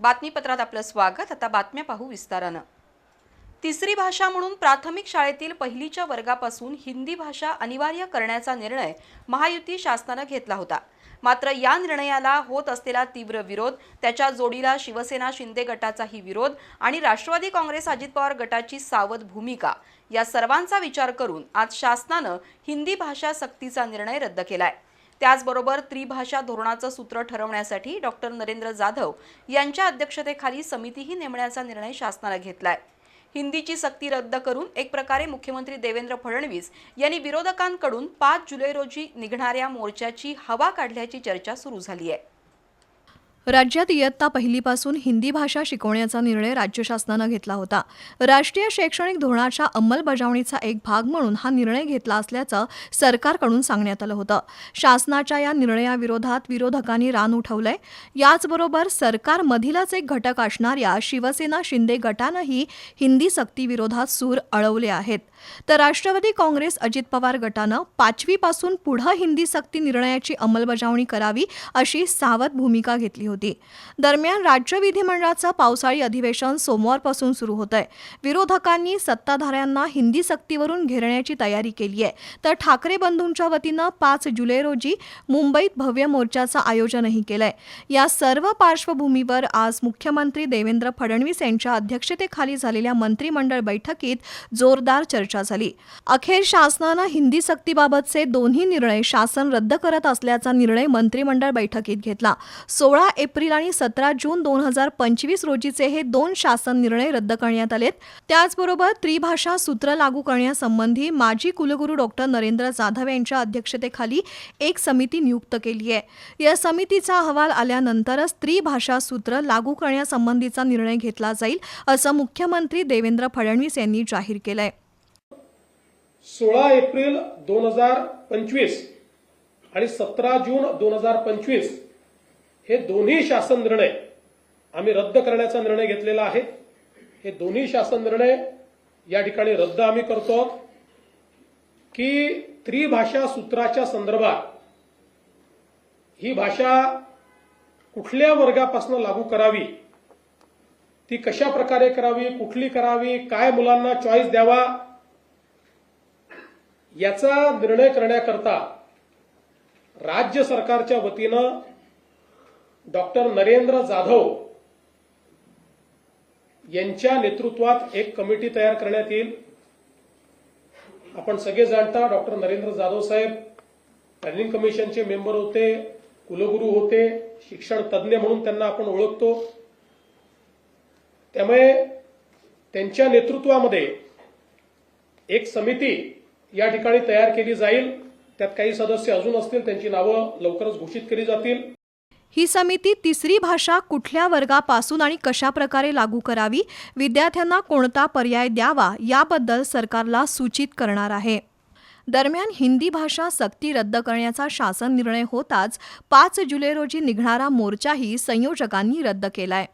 बातमीपत्रात आपलं स्वागत. आता बातम्या पाहू विस्तारानं. तिसरी भाषा म्हणून प्राथमिक शाळेतील पहिलीच्या वर्गापासून हिंदी भाषा अनिवार्य करण्याचा निर्णय महायुती शासनानं घेतला होता. मात्र या निर्णयाला होत असलेला तीव्र विरोध त्याच्या जोडीला शिवसेना शिंदे गटाचाही विरोध आणि राष्ट्रवादी काँग्रेस अजित पवार गटाची सावध भूमिका या सर्वांचा विचार करून आज शासनानं हिंदी भाषा सक्तीचा निर्णय रद्द केला आहे त्याचबरोबर त्रिभाषा धोरणाचं सूत्र ठरवण्यासाठी डॉक्टर नरेंद्र जाधव यांच्या अध्यक्षतेखाली समितीही नेमण्याचा निर्णय शासनानं घेतलाय. हिंदीची सक्ती रद्द करून एक प्रकारे मुख्यमंत्री देवेंद्र फडणवीस यांनी विरोधकांकडून पाच जुलै रोजी निघणाऱ्या मोर्चाची हवा काढल्याची चर्चा सुरू झाली आहे राज्यात इयत्ता पहिलीपासून हिंदी भाषा शिकवण्याचा निर्णय राज्य शासनानं घेतला होता. राष्ट्रीय शैक्षणिक धोरणाच्या अंमलबजावणीचा एक भाग म्हणून हा निर्णय घेतला असल्याचं सरकारकडून सांगण्यात आलं होतं. शासनाच्या या निर्णयाविरोधात विरोधकांनी रान उठवलंय. याचबरोबर सरकारमधीलच एक घटक असणाऱ्या शिवसेना शिंदे गटानंही हिंदी सक्तीविरोधात सूर अळवले आहेत. तर राष्ट्रवादी काँग्रेस अजित पवार गटानं पाचवीपासून पुढं हिंदी सक्ती निर्णयाची अंमलबजावणी करावी अशी सावध भूमिका घेतली होती. दरम्यान राज्य विधिमंडळाचं पावसाळी अधिवेशन सोमवारपासून सुरू होत आहे विरोधकांनी सत्ताधाऱ्यांना हिंदी सक्तीवरून घेरण्याची तयारी केली आहे तर ठाकरे बंधूंच्या वतीनं पाच जुलै रोजी मुंबईत भव्य मोर्चाचं आयोजनही केलंय. या सर्व पार्श्वभूमीवर आज मुख्यमंत्री देवेंद्र फडणवीस यांच्या अध्यक्षतेखाली झालेल्या मंत्रिमंडळ बैठकीत जोरदार चर्चा झाली. अखेर शासनानं हिंदी सक्तीबाबतचे दोन्ही निर्णय शासन रद्द करत असल्याचा निर्णय मंत्रिमंडळ बैठकीत घेतला. सोळा एप्रिल आणि सतरा जून दोन हजार पंचवीस रोजीचे हे दोन शासन निर्णय रद्द करण्यात आलेत. त्याचबरोबर त्रिभाषा सूत्र लागू करण्यासंबंधी माजी कुलगुरू डॉक्टर नरेंद्र जाधव यांच्या अध्यक्षतेखाली एक समिती नियुक्त केली आहे. या समितीचा अहवाल आल्यानंतरच त्रिभाषा सूत्र लागू करण्यासंबंधीचा निर्णय घेतला जाईल असं मुख्यमंत्री देवेंद्र फडणवीस यांनी जाहीर केलंय. सोळा एप्रिल दोन हजार पंचवीस आणि सतरा जून दोन हजार पंचवीस हे दोन्ही शासन निर्णय आम्ही रद्द करण्याचा निर्णय घेतलेला आहे. हे दोन्ही शासन निर्णय या ठिकाणी रद्द आम्ही करतो की त्रिभाषा सूत्राच्या संदर्भात ही भाषा कुठल्या वर्गापासून लागू करावी? ती कशा प्रकारे करावी? कुठली करावी? काय मुलांना चॉईस द्यावा? याचा निर्णय करण्याकरता राज्य सरकारच्या वतीनं डॉक्टर नरेंद्र जाधव यांच्या नेतृत्वात एक कमिटी तयार करण्यात येईल. आपण सगळे जाणता डॉक्टर नरेंद्र जाधव साहेब प्लॅनिंग कमिशनचे मेंबर होते कुलगुरू होते शिक्षण तज्ज्ञ म्हणून त्यांना आपण ओळखतो. त्यामुळे त्यांच्या नेतृत्वामध्ये एक समिती या ठिकाणी तयार केली जाईल. त्यात काही सदस्य अजून असतील त्यांची नावं लवकरच घोषित केली जातील. ही समिती तिसरी भाषा कुठल्या वर्गापासून आणि कशा प्रकारे लागू करावी? विद्यार्थ्यांना कोणता पर्याय द्यावा? याबद्दल सरकारला सूचित करणार आहे. दरम्यान हिंदी भाषा सक्ती रद्द करण्याचा शासन निर्णय होताच पाच जुलै रोजी निघणारा मोर्चाही संयोजकांनी रद्द केलाय.